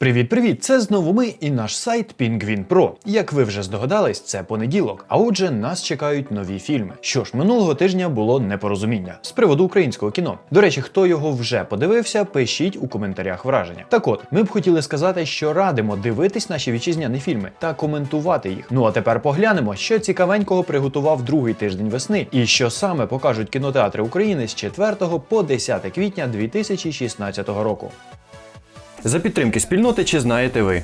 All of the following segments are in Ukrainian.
Привіт-привіт! Це знову ми і наш сайт Penguin Pro. Як ви вже здогадались, це понеділок. А отже, нас чекають нові фільми. Що ж, минулого тижня було непорозуміння з приводу українського кіно. До речі, хто його вже подивився, пишіть у коментарях враження. Так от, ми б хотіли сказати, що радимо дивитись наші вітчизняні фільми та коментувати їх. Ну а тепер поглянемо, що цікавенького приготував другий тиждень весни, і що саме покажуть кінотеатри України з 4 по 10 квітня 2016 року. За підтримки спільноти чи знаєте ви?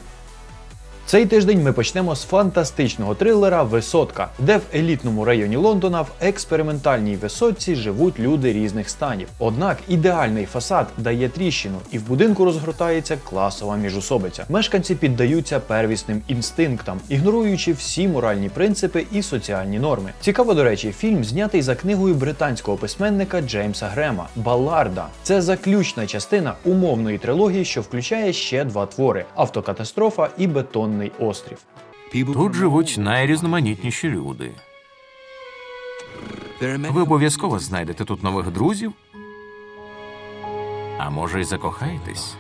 Цей тиждень ми почнемо з фантастичного трилера Висотка, де в елітному районі Лондона в експериментальній висотці живуть люди різних станів. Однак ідеальний фасад дає тріщину, і в будинку розгортається класова міжусобиця. Мешканці піддаються первісним інстинктам, ігноруючи всі моральні принципи і соціальні норми. Цікаво, до речі, фільм знятий за книгою британського письменника Джеймса Грема Балларда. Це заключна частина умовної трилогії, що включає ще два твори: автокатастрофа і бетонний острів. Тут живуть найрізноманітніші люди. Ви обов'язково знайдете тут нових друзів. А може, й закохаєтесь?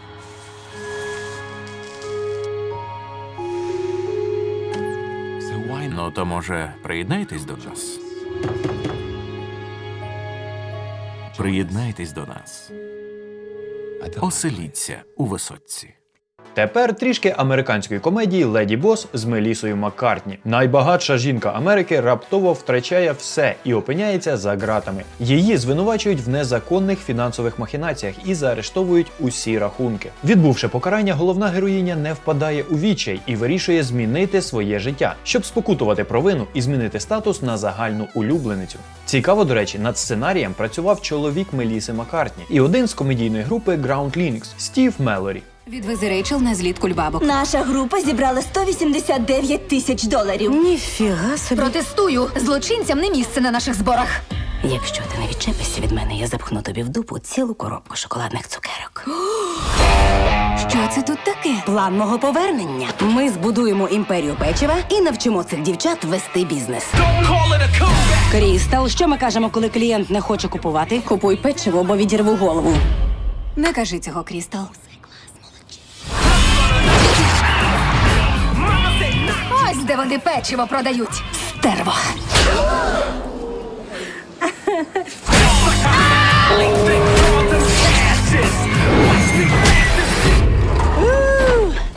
Ну, то може, приєднайтесь до нас. Приєднайтесь до нас. Оселіться у висотці. Тепер трішки американської комедії Леді Бос з Мелісою Маккартні. Найбагатша жінка Америки раптово втрачає все і опиняється за ґратами. Її звинувачують в незаконних фінансових махінаціях і заарештовують усі рахунки. Відбувши покарання, головна героїня не впадає у відчай і вирішує змінити своє життя, щоб спокутувати провину і змінити статус на загальну улюбленицю. Цікаво, до речі, над сценарієм працював чоловік Меліси Маккартні і один з комедійної групи Ground Links Стів Мелорі. Відвези Рейчел на зліт кульбабок. Наша група зібрала 189 тисяч доларів. Ніфіга собі. Протестую! Злочинцям не місце на наших зборах. Якщо ти не відчепишся від мене, я запхну тобі в дупу цілу коробку шоколадних цукерок. Що це тут таке? План мого повернення. Ми збудуємо імперію печива і навчимо цих дівчат вести бізнес. Крістал, що ми кажемо, коли клієнт не хоче купувати? Купуй печиво, бо відірву голову. Не кажи цього, Крістал. Де вони печиво продають. Стерво.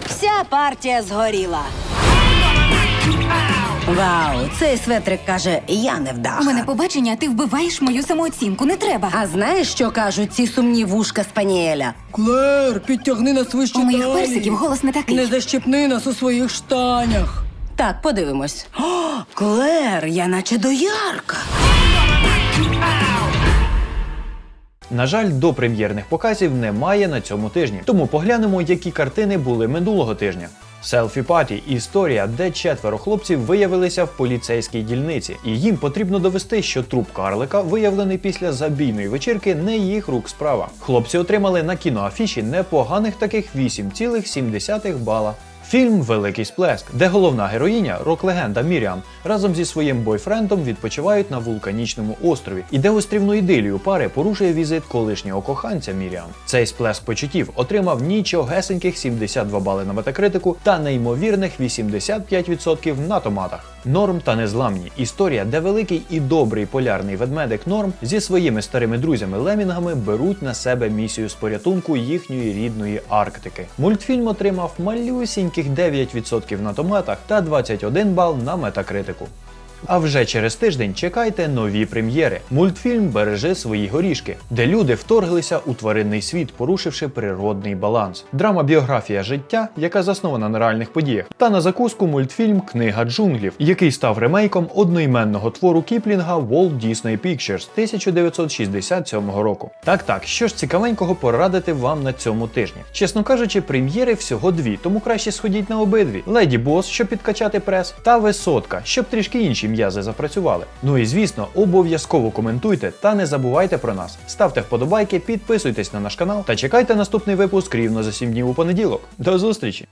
Вся партія згоріла. Вау, цей светрик каже, я не вдаха. У мене побачення, ти вбиваєш мою самооцінку. Не треба. А знаєш, що кажуть ці сумні вушка Спаніеля? Клер, підтягни нас вище У моїх персиків голос не такий. Не защепни нас у своїх штанях. Так, подивимось. О, Клер, я наче доярка. На жаль, до прем'єрних показів немає на цьому тижні. Тому поглянемо, які картини були минулого тижня. Селфі Паті історія, де четверо хлопців виявилися в поліцейській дільниці, і їм потрібно довести, що труп карлика, виявлений після забійної вечірки, не їх рук справа. Хлопці отримали на кіноафіші непоганих таких 8,7 бала. Фільм Великий сплеск, де головна героїня, рок-легенда Міріам, разом зі своїм бойфрендом відпочивають на вулканічному острові, і де острівну ідилію пари порушує візит колишнього коханця Міріам. Цей сплеск почуттів отримав нічогесеньких 72 бали на метакритику та неймовірних 85% на томатах. Норм та незламні історія, де великий і добрий полярний ведмедик Норм зі своїми старими друзями лемінгами беруть на себе місію з порятунку їхньої рідної Арктики. Мультфільм отримав малюсіньких 9% на томатах та 21 бал на метакритику. А вже через тиждень чекайте нові прем'єри. Мультфільм Бережи свої горішки, де люди вторглися у тваринний світ, порушивши природний баланс. Драма біографія життя, яка заснована на реальних подіях. Та на закуску мультфільм Книга джунглів, який став ремейком одноіменного твору Кіплінга Walt Disney Pictures 1967 року. Так так, що ж цікавенького порадити вам на цьому тижні. Чесно кажучи, прем'єри всього дві, тому краще сходіть на обидві. Леді Бос, щоб підкачати прес, та висотка, щоб трішки м'язи запрацювали. Ну і звісно, обов'язково коментуйте та не забувайте про нас. Ставте вподобайки, підписуйтесь на наш канал та чекайте наступний випуск рівно за 7 днів у понеділок. До зустрічі!